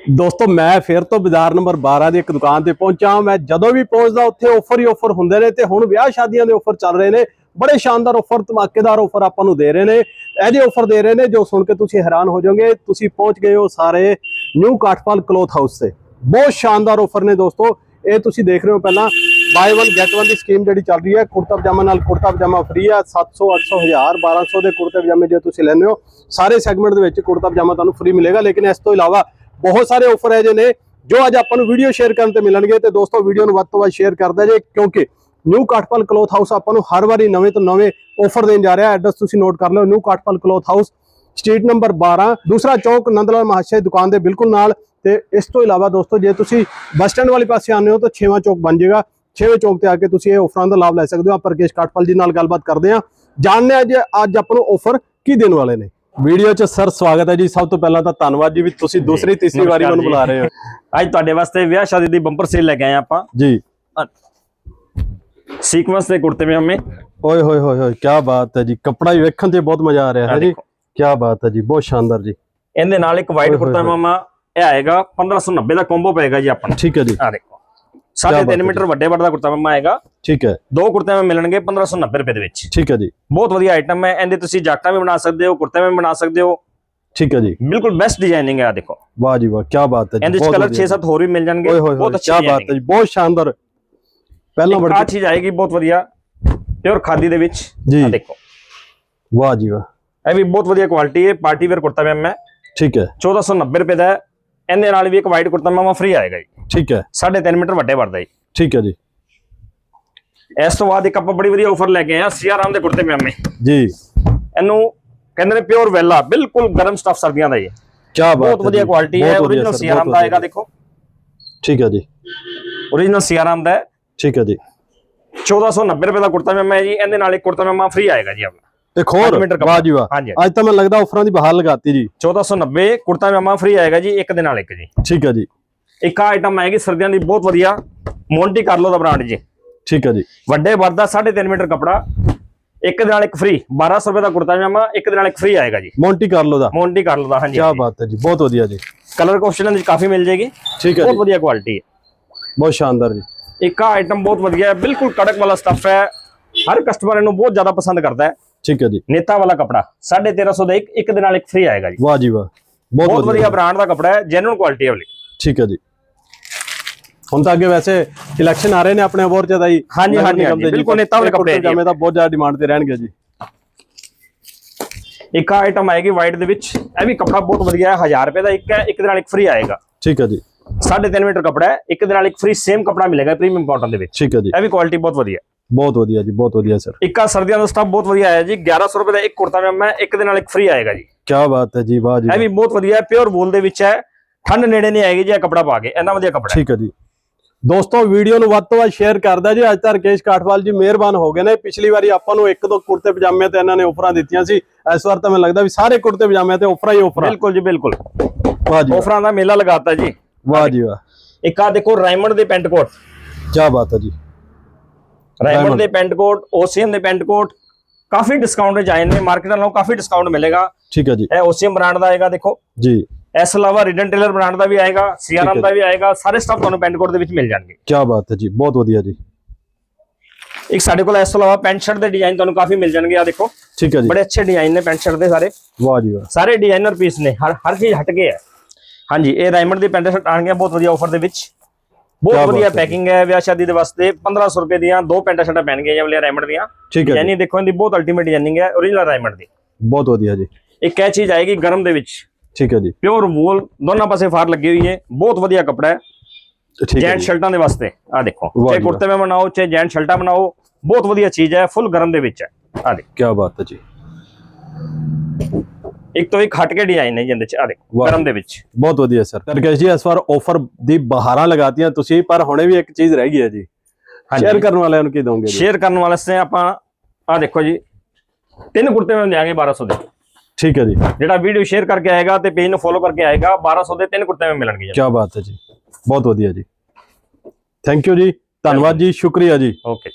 ਦੋਸਤੋ, ਮੈਂ ਫਿਰ ਤੋਂ ਬਾਜ਼ਾਰ ਨੰਬਰ 12 ਦੀ ਇੱਕ ਦੁਕਾਨ ਤੇ ਪਹੁੰਚਾ ਮੈਂ ਜਦੋਂ ਵੀ ਪਹੁੰਚਦਾ, ਉੱਥੇ ਆਫਰ ਹੀ ਆਫਰ ਹੁੰਦੇ ਨੇ ਤੇ ਹੁਣ ਵਿਆਹ ਸ਼ਾਦੀਆਂ ਦੇ ਆਫਰ ਚੱਲ ਰਹੇ ਨੇ। ਬੜੇ ਸ਼ਾਨਦਾਰ ਆਫਰ ਧਮਾਕੇਦਾਰ ਆਫਰ ਆਪਾਂ ਨੂੰ ਦੇ ਰਹੇ ਨੇ। ਇਹਦੇ ਆਫਰ ਦੇ ਰਹੇ ਨੇ ਜੋ ਸੁਣ ਕੇ ਤੁਸੀਂ ਹੈਰਾਨ ਹੋ ਜਾਓਗੇ। ਤੁਸੀਂ ਪਹੁੰਚ ਗਏ ਹੋ ਸਾਰੇ ਨਿਊ ਕਾਠਪਾਲ ਕਲੋਥ ਹਾਊਸ ਤੇ। ਬਹੁਤ ਸ਼ਾਨਦਾਰ ਆਫਰ ਨੇ ਦੋਸਤੋ। ਇਹ ਤੁਸੀਂ ਦੇਖ ਰਹੇ ਹੋ ਪਹਿਲਾਂ ਬਾਈ 1 ਗੈਟ 1 ਦੀ ਸਕੀਮ ਜਿਹੜੀ ਚੱਲ ਰਹੀ ਹੈ। ਕੁੜਤਾ ਪਜਾਮਾ ਨਾਲ ਕੁੜਤਾ ਪਜਾਮਾ ਫ੍ਰੀ ਹੈ 700 800 1000 1200 ਦੇ ਕੁੜਤੇ ਪਜਾਮੇ ਜੇ ਤੁਸੀਂ ਲੈਂਦੇ ਹੋ। ਸਾਰੇ ਸੈਗਮੈਂਟ ਦੇ ਵਿੱਚ ਕੁੜਤਾ ਪਜਾਮਾ ਤੁਹਾਨੂੰ ਫ੍ਰੀ ਮਿਲੇਗਾ। ਲੇਕਿਨ ਇਸ ਤੋਂ ਇਲਾਵਾ ਬਹੁਤ ਸਾਰੇ ਆਫਰ ਹੈ ਜੇ ਨੇ ਜੋ ਅੱਜ ਆਪਾਂ ਨੂੰ ਵੀਡੀਓ ਸ਼ੇਅਰ ਕਰਨ ਤੇ ਮਿਲਣਗੇ ਤੇ ਦੋਸਤੋ ਵੀਡੀਓ ਨੂੰ ਵੱਧ ਤੋਂ ਵੱਧ ਸ਼ੇਅਰ ਕਰਦਾ ਜੇ, ਕਿਉਂਕਿ ਨਿਊ ਕਾਠਪਾਲ ਕਲੋਥ ਹਾਊਸ ਆਪਾਂ ਨੂੰ ਹਰ ਵਾਰੀ ਨਵੇਂ ਤੋਂ ਨਵੇਂ ਆਫਰ ਦੇਣ ਜਾ ਰਿਹਾ। ਐਡਰੈਸ ਤੁਸੀਂ ਨੋਟ ਕਰ ਲਓ new Kathpal cloth house street number 12 ਦੂਸਰਾ ਚੌਕ ਨੰਦਲਾਲ ਮਹਾਸ਼ੈ ਦੁਕਾਨ ਦੇ ਬਿਲਕੁਲ ਨਾਲ। ਤੇ ਇਸ ਤੋਂ ਇਲਾਵਾ ਦੋਸਤੋ, ਜੇ ਤੁਸੀਂ ਬੱਸ ਸਟੈਂਡ ਵਾਲੇ ਪਾਸੇ ਆਉਂਦੇ ਹੋ ਤਾਂ ਛੇਵਾਂ ਚੌਕ ਬਣ ਜਾਏਗਾ। ਛੇਵੇਂ ਚੌਕ ਤੇ ਆ ਕੇ ਤੁਸੀਂ ਇਹ ਆਫਰਾਂ ਦਾ ਲਾਭ ਲੈ ਸਕਦੇ ਹੋ। ਆਪਾਂ ਰਕੇਸ਼ ਕਾਠਪਾਲ ਜੀ ਨਾਲ ਗੱਲਬਾਤ ਕਰਦੇ ਹਾਂ। ਜਾਣਦੇ ਹਾਂ ਅੱਜ ਅੱਜ ਆਪਾਂ ਨੂੰ ਆਫਰ ਕੀ ਦੇਣ ਵਾਲੇ ਨੇ। ਵੀਡੀਓ 'ਚ ਸਰ ਸਵਾਗਤ ਹੈ ਜੀ। ਸਭ ਤੋਂ ਪਹਿਲਾਂ ਤਾਂ ਧੰਨਵਾਦ ਜੀ ਵੀ ਤੁਸੀਂ ਦੂਸਰੀ ਤੀਸਰੀ ਵਾਰੀ ਮੈਨੂੰ। ਬੁਲਾ ਰਹੇ ਹੋ। ਅੱਜ ਤੁਹਾਡੇ ਵਾਸਤੇ ਵਿਆਹ ਸ਼ਾਦੀ ਦੀ ਬੰਪਰ ਸੇਲ ਲੈ ਕੇ ਆਏ ਆਪਾਂ। ਜੀ। ਸੀਕੁਐਂਸ ਦੇ ਕੁੜਤੇ ਵਿੱਚ ਹਮੇ। ਓਏ ਹੋਏ ਹੋਏ ਹੋਏ ਕੀ ਬਾਤ ਹੈ ਜੀ। ਕੱਪੜਾ ਹੀ ਵੇਖਣ ਤੇ ਬਹੁਤ ਮਜ਼ਾ ਆ ਰਿਹਾ ਹੈ ਜੀ। ਕੀ ਬਾਤ ਹੈ ਜੀ ਬਹੁਤ ਸ਼ਾਨਦਾਰ ਜੀ। ਇਹਦੇ ਨਾਲ ਇੱਕ ਵਾਈਟ ਕੁੜਤਾ। ਮਾਮਾ ਇਹ ਆਏਗਾ 1590 ਦਾ ਕੰਬੋ ਪਏਗਾ ਜੀ ਆਪਾਂ ਠੀਕ ਹੈ ਜੀ। ਆ ਦੇਖੋ। ਸਾਢੇ ਬਾਤ ਹੈ ਤਿੰਨ ਮੀਟਰ ਵੱਡੇ ਵੱਡਾ ਕੁੜਤਾ ਮਾਮਾ ਆਏਗਾ ਠੀਕ ਹੈ। ਦੋ ਕੁੜਤੇ ਮੈਂ ਮਿਲਣਗੇ 1590 ਰੁਪਏ ਦੇ ਵਿੱਚ। ਠੀਕ ਹੈ ਜੀ। ਬਹੁਤ ਵਧੀਆ ਆਈਟਮ ਹੈ। ਇਹਦੇ ਤੁਸੀਂ ਜਾਕਟਾਂ ਵੀ ਬਣਾ ਸਕਦੇ ਹੋ ਕੁੜਤੇ ਵੀ ਬਣਾ ਸਕਦੇ ਹੋ। ਠੀਕ ਹੈ ਜੀ। ਬਿਲਕੁਲ ਬੈਸਟ ਡਿਜ਼ਾਈਨਿੰਗ ਹੈ ਆ ਦੇਖੋ। ਵਾਹ ਜੀ ਵਾਹ ਕੀ ਬਾਤ ਹੈ ਜੀ ਇਹਦੇ ਕਲਰ ਵਧੀਆ। 6-7 ਹੋਰ ਵੀ ਮਿਲ ਜਾਣਗੇ। ਬਹੁਤ ਕੀ ਅੱਛੀ ਬਾਤ ਹੈ ਜੀ ਬਹੁਤ ਸ਼ਾਨਦਾਰ। ਪਹਿਲਾਂ ਆ ਬੜੀ ਚੀਜ਼ ਆਏਗੀ ਬਹੁਤ ਵਧੀਆ। ਪਿਓਰ ਖਾਦੀ ਦੇ ਵਿੱਚ। ਜੀ। ਆ ਦੇਖੋ। ਵਾਹ ਜੀ ਵਾਹ। ਇਹ ਵੀ ਬਹੁਤ ਵਧੀਆ ਕੁਆਲਿਟੀ ਹੈ। ਪਾਰਟੀ ਵੇਅਰ ਕੁੜਤਾ ਹੈ ਠੀਕ ਹੈ। 1490 ਰੁਪਏ ਦਾ ਹੈ। ਇਹਦੇ ਨਾਲ ਵੀ ਇੱਕ ਵਾਈਟ ਕੁੜਤਾ ਮਾਮਾ ਫ੍ਰੀ ਆਏਗਾ ਜੀ। ਠੀਕ ਹੈ। 3.5 ਮੀਟਰ ਵੱਡੇ ਵਰਦਾ ਜੀ। ਠੀਕ ਹੈ ਜੀ। ਇਸ ਤੋਂ ਬਾਅਦ ਇੱਕ ਆਪਾਂ ਬੜੀ ਵਧੀਆ ਆਫਰ ਲੈ ਕੇ ਆਏ ਆ ਸੀਆਰਾਮ ਦੇ ਕੁੜਤੇ ਪਜਾਮੇ ਜੀ। ਇਹਨੂੰ ਕਹਿੰਦੇ ਨੇ ਪਿਓਰ ਵੈਲਾ ਬਿਲਕੁਲ ਗਰਮ ਸਟਫ ਸਰਦੀਆਂ ਦਾ ਜੀ ਕੀ ਬਾਤ ਬਹੁਤ ਵਧੀਆ ਕੁਆਲਿਟੀ ਹੈ origignal ਸੀਆਰਾਮ ਦਾ ਆਏਗਾ। ਦੇਖੋ। ਠੀਕ ਹੈ ਜੀ। Origignal ਸੀਆਰਾਮ ਦਾ ਠੀਕ ਹੈ ਜੀ। 1490 ਰੁਪਏ ਦਾ ਕੁੜਤਾ ਪਜਾਮਾ ਹੈ ਜੀ ਇਹਦੇ ਨਾਲ ਇੱਕ ਕੁੜਤਾ ਪਜਾਮਾ ਫ੍ਰੀ ਆਏਗਾ ਜੀ ਆਪਣਾ। ਇੱਕ ਹੋਰ? ਮੀਟਰ ਕੱਪੜਾ। ਵਾਹ ਜੀ ਵਾਹ। ਅੱਜ ਤਾਂ ਮੈਨੂੰ ਲੱਗਦਾ ਆਫਰਾਂ ਦੀ ਬਹਾਰ ਲਗਾਤੀ ਜੀ। 1490 ਕੁੜਤਾ ਪਜਾਮਾ ਫ੍ਰੀ ਆਏਗਾ ਜੀ ਇੱਕ ਦੇ ਨਾਲ ਇੱਕ ਜੀ। ਠੀਕ ਹੈ ਜੀ। ਇੱਕ ਆਈਟਮ ਆਏਗੀ ਸਰਦੀਆਂ ਦੀ ਬਹੁਤ ਵਧੀਆ। ਮੋਂਟੀ ਕਾਰਲੋ ਦਾ ਬ੍ਰਾਂਡ ਜੀ। ਠੀਕ ਹੈ ਜੀ। ਵੱਡੇ ਵਰਦਾ 3.5 ਮੀਟਰ ਕਪੜਾ। ਇੱਕ ਦੇ ਨਾਲ ਇੱਕ ਫ੍ਰੀ 1200 ਰੁਪਏ ਦਾ ਕੁੜਤਾ ਪਜਾਮਾ ਇੱਕ ਦੇ ਨਾਲ ਇੱਕ ਫ੍ਰੀ ਆਏਗਾ ਜੀ। ਮੌਂਟੀ ਕਾਰਲੋ ਦਾ। ਮੋਂਟੀ ਕਾਰਲੋ ਦਾ ਹਾਂਜੀ ਕੀ ਬਾਤ ਹੈ ਜੀ ਬਹੁਤ ਵਧੀਆ ਜੀ। ਕਲਰ ਆਪਸ਼ਨ ਵਿੱਚ ਕਾਫੀ ਮਿਲ ਜਾਏਗੀ। ਠੀਕ ਹੈ ਬਹੁਤ ਵਧੀਆ ਕੁਆਲਿਟੀ ਹੈ। ਬਹੁਤ ਸ਼ਾਨਦਾਰ ਜੀ। ਇੱਕ ਆ ਆਈਟਮ ਬਹੁਤ ਵਧੀਆ ਹੈ ਬਿਲਕੁਲ ਕੜਕ ਵਾਲਾ ਸਟੱਫ ਹੈ। ਹਰ ਕਸਟਮਰ ਇਹਨੂੰ ਬਹੁਤ ਜ਼ਿਆਦਾ ਪਸੰਦ ਕਰਦਾ ਹੈ। ਠੀਕ ਹੈ ਜੀ। ਨੇਤਾ ਵਾਲਾ ਕਪੜਾ 1350 ਦਾ ਇੱਕ ਇੱਕ ਦੇ ਨਾਲ ਇੱਕ ਫ੍ਰੀ ਆਏਗਾ ਜੀ। ਵਾਹ ਜੀ ਵਾਹ ਬਹੁਤ ਵਧੀਆ। ਬ੍ਰਾਂਡ ਦਾ ਕਪੜਾ ਹੈ ਜੈਨੂਨ ਕੁਆਲਿਟੀ ਹੈ ਵਾਲੀ ਠੀਕ ਹੈ ਜੀ। ਹੁਣ ਤਾਂ ਅੱਗੇ ਵੈਸੇ ਇਲੈਕਸ਼ਨ ਆ ਰਹੇ ਨੇ ਆਪਣੇ ਅਬੋਰ ਚ ਦਾ ਹੀ ਹਾਂਜੀ, ਹਾਂਜੀ, ਬਿਲਕੁਲ ਨੇਤਾ ਵਾਲੇ ਕੱਪੜੇ ਜੀ। ਪਜਾਮੇ ਦਾ ਬਹੁਤ ਜ਼ਿਆਦਾ ਡਿਮਾਂਡ ਤੇ ਰਹਿਣਗੇ ਜੀ। ਇੱਕ ਆਈਟਮ ਆਏਗੀ ਵਾਈਟ ਦੇ ਵਿੱਚ। ਇਹ ਵੀ ਕਪੜਾ ਬਹੁਤ ਵਧੀਆ ਹੈ 1000 ਰੁਪਏ ਦਾ ਇੱਕ ਹੈ ਇੱਕ ਦੇ ਨਾਲ ਇੱਕ ਫ੍ਰੀ ਆਏਗਾ। ਠੀਕ ਹੈ ਜੀ। 3.5 ਮੀਟਰ ਕਪੜਾ ਹੈ ਇੱਕ ਦੇ ਨਾਲ ਇੱਕ ਫ੍ਰੀ ਸੇਮ ਕਪੜਾ ਮਿਲੇਗਾ ਪ੍ਰੀਮੀਅਮ ਕਾਟਨ ਦੇ ਵਿੱਚ। ਠੀਕ ਹੈ ਜੀ। ਇਹ ਵੀ ਕੁਆਲਿਟੀ ਬਹੁਤ ਵਧੀਆ ਬਹੁਤ ਵਧੀਆ ਜੀ ਬਹੁਤ ਵਧੀਆ ਸਰ। ਇੱਕ ਸਰਦੀਆਂ ਦਾ ਸਟਾਫ ਬਹੁਤ ਵਧੀਆ ਹੈ ਜੀ 1100 ਰੁਪਏ ਦਾ ਇੱਕ ਕੁੜਤਾ ਪਜਾਮਾ ਇੱਕ ਦੇ ਨਾਲ ਇੱਕ ਫ੍ਰੀ ਆਏਗਾ ਜੀ। ਕੀ ਬਾਤ ਹੈ ਜੀ ਵਾਹ ਜੀ ਇਹ ਵੀ ਬਹੁਤ ਵਧੀਆ ਹੈ ਪਿਓਰ ਵੂਲ ਦੇ ਵਿੱਚ ਹੈ। ਠੰਡ ਨੇੜੇ ਨਹੀਂ ਆਏਗੀ ਜੀ ਇਹ ਕਪੜਾ ਪਾ ਕੇ ਇੰਨਾ ਵਧੀਆ ਕਪੜਾ ਠੀਕ ਹੈ ਜੀ। ਦੋਸਤੋ ਵੀਡੀਓ ਨੂੰ ਵੱਧ ਤੋਂ ਵੱਧ ਸ਼ੇਅਰ ਕਰਦਾ ਜੀ। ਅੱਜ ਤਾਂ ਰਕੇਸ਼ ਕਾਠਵਾਲ ਜੀ ਮਿਹਰਬਾਨ ਹੋ ਗਏ ਨੇ। ਪਿਛਲੀ ਵਾਰੀ ਆਪਾਂ ਨੂੰ ਇੱਕ ਦੋ ਕੁੜਤੇ ਪਜਾਮੇ ਤੇ ਇਹਨਾਂ ਨੇ ਆਫਰਾਂ ਦਿੱਤੀਆਂ ਸੀ। ਇਸ ਵਾਰ ਤਾਂ ਮੈਨੂੰ ਲੱਗਦਾ ਵੀ ਸਾਰੇ ਕੁੜਤੇ ਪਜਾਮੇ ਤੇ ਆਫਰਾਂ ਹੀ ਆਫਰਾਂ ਬਿਲਕੁਲ ਜੀ ਬਿਲਕੁਲ। ਵਾਹ ਜੀ ਆਫਰਾਂ ਦਾ ਮੇਲਾ ਲਗਾਤਾ ਜੀ। ਵਾਹ ਜੀ ਵਾਹ। ਇੱਕ ਆ ਦੇਖੋ ਰਾਇਮੰਡ ਦੇ ਪੈਂਟ ਕੋਟ। ਕੀ ਬਾਤ ਹੈ ਜੀ। ਰਾਇਮੰਡ। ਦੇ ਪੈਂਟ ਕੋਟ ਓਸੀਐਮ ਦੇ ਪੈਂਟ ਕੋਟ। ਕਾਫੀ ਡਿਸਕਾਊਂਟ ਵਿੱਚ ਆਏ ਨੇ। ਮਾਰਕੀਟ ਨਾਲੋਂ ਕਾਫੀ ਡਿਸਕਾਊਂਟ ਮਿਲੇਗਾ। ਠੀਕ ਹੈ ਜੀ। ਇਹ ਓਸੀਐਮ ਬ੍ਰਾਂਡ ਦਾ ਆਏਗਾ ਦੇਖੋ। ਜੀ। ਇਸ ਇਲਾਵਾ ਰਿਡਨ ਟੇਲਰ ਬ੍ਰਾਂਡ ਦਾ ਵੀ ਆਏਗਾ ਸੀਆਰਐਮ ਦਾ ਵੀ ਆਏਗਾ ਸਾਰੇ ਸਟਾਫ ਤੁਹਾਨੂੰ ਪੈਂਟ ਕੋਟ ਦੇ ਵਿੱਚ ਮਿਲ ਜਾਣਗੇ। ਕੀ ਬਾਤ ਹੈ ਜੀ ਬਹੁਤ ਵਧੀਆ ਜੀ। ਇੱਕ ਸਾਡੇ ਕੋਲ ਇਸ ਤੋਂ ਇਲਾਵਾ ਪੈਂਟ ਸ਼ਰਟ ਦੇ ਡਿਜ਼ਾਈਨ ਤੁਹਾਨੂੰ ਕਾਫੀ ਮਿਲ ਜਾਣਗੇ ਆ ਦੇਖੋ। ਠੀਕ ਹੈ ਜੀ। ਬੜੇ ਅੱਛੇ ਡਿਜ਼ਾਈਨ ਨੇ ਪੈਂਟ ਸ਼ਰਟ ਦੇ ਸਾਰੇ। ਵਾਹ ਜੀ ਵਾਹ। ਸਾਰੇ ਡਿਜ਼ਾਈਨਰ ਪੀਸ ਨੇ ਹਰ ਹਰ ਚੀਜ਼ ਹਟ ਕੇ ਹੈ ਹਾਂਜੀ ਇਹ ਰਾਇਮੰਡ ਦੀ ਪੈਂਟ ਸ਼ਰਟ ਆਣਗੀਆਂ ਬਹੁਤ ਵਧੀਆ ਆਫਰ ਦੇ ਵਿੱਚ। ਬਹੁਤ ਵਧੀਆ ਪੈਕਿੰਗ ਹੈ ਵਿਆਹ ਸ਼ਾਦੀ ਦੇ ਵਾਸਤੇ 1500 ਰੁਪਏ ਦੀਆਂ ਦੋ ਪੈਂਟ ਸ਼ਰਟਾਂ ਪੈਣਗੀਆਂ ਇਹ ਵਾਲੀਆਂ ਰਾਇਮੰਡ ਦੀਆਂ। ਠੀਕ ਹੈ ਯਾਨੀ ਦੇਖੋ ਇਹਦੀ ਬਹੁਤ ਅਲਟੀਮੇਟ ਡਿਜ਼ਾਈਨਿੰਗ ਹੈ origignal ਰਾਇਮੰਡ ਦੀ। ਬਹੁਤ ਵਧੀਆ ਜੀ। ਇੱਕ ਇਹ ਚੀਜ਼ ਆਏਗੀ ਗਰਮ ਦੇ ਵਿੱਚ। ਠੀਕ ਹੈ ਜੀ। ਪਿਓਰ ਵੂਲ ਦੋਨਾਂ ਪਾਸੇ ਫਾਰ ਲੱਗੀ ਹੋਈ ਹੈ। ਬਹੁਤ ਵਧੀਆ ਕੱਪੜਾ ਹੈ। ਠੀਕ ਹੈ ਜੈਂਟ ਸ਼ਰਟਾਂ ਦੇ ਵਾਸਤੇ ਆ ਦੇਖੋ। ਚਾਹੇ। ਕੁੜਤੇ ਮੈਂ ਬਣਾਓ ਚਾਹੇ ਜੈਂਟ ਸ਼ਰਟਾਂ ਬਣਾਓ ਬਹੁਤ ਵਧੀਆ ਚੀਜ਼ ਹੈ ਫੁੱਲ ਗਰਮ ਦੇ ਵਿੱਚ ਹੈ। ਆ ਦੇਖੋ। ਕੀ ਬਾਤ ਹੈ ਜੀ। ਇੱਕ ਤੋਂ ਇੱਕ ਹਟ ਕੇ ਡਿਜ਼ਾਈਨ ਹੈ ਜਿਹਦੇ ਚ ਆ ਦੇਖੋ। ਗਰਮ ਦੇ ਵਿੱਚ। ਬਹੁਤ ਵਧੀਆ ਸਰ ਰਕੇਸ਼ ਜੀ ਇਸ ਵਾਰ ਆਫਰ ਦੀ ਬਹਾਰਾਂ ਲਗਾਤੀਆਂ ਤੁਸੀਂ ਪਰ ਹੁਣੇ ਵੀ ਇੱਕ ਚੀਜ਼ ਰਹਿ ਗਈ ਹੈ ਜੀ। ਸ਼ੇਅਰ ਕਰਨ ਵਾਲਿਆਂ ਨੂੰ ਕੀ ਦੋਗੇ ਸ਼ੇਅਰ ਕਰਨ ਵਾਸਤੇ ਆਪਾਂ ਆ ਦੇਖੋ ਜੀ ਤਿੰਨ ਕੁੜਤੇ ਮੈਂ ਦਿਆਂਗੇ 1200 ਦੇ। ਠੀਕ ਹੈ ਜੀ। ਜਿਹੜਾ ਵੀਡੀਓ ਸ਼ੇਅਰ ਕਰਕੇ ਆਏਗਾ ਤੇ ਪੇਜ ਨੂੰ ਫੋਲੋ ਕਰਕੇ ਆਏਗਾ 1200 ਦੇ ਤਿੰਨ ਕੁੜਤੇ ਮਿਲਣਗੇ ਜੀ। ਕੀ ਬਾਤ ਹੈ ਜੀ। ਬਹੁਤ ਵਧੀਆ ਜੀ। ਥੈਂਕ ਯੂ ਜੀ। ਧੰਨਵਾਦ ਜੀ। ਸ਼ੁਕਰੀਆ ਜੀ। ਓਕੇ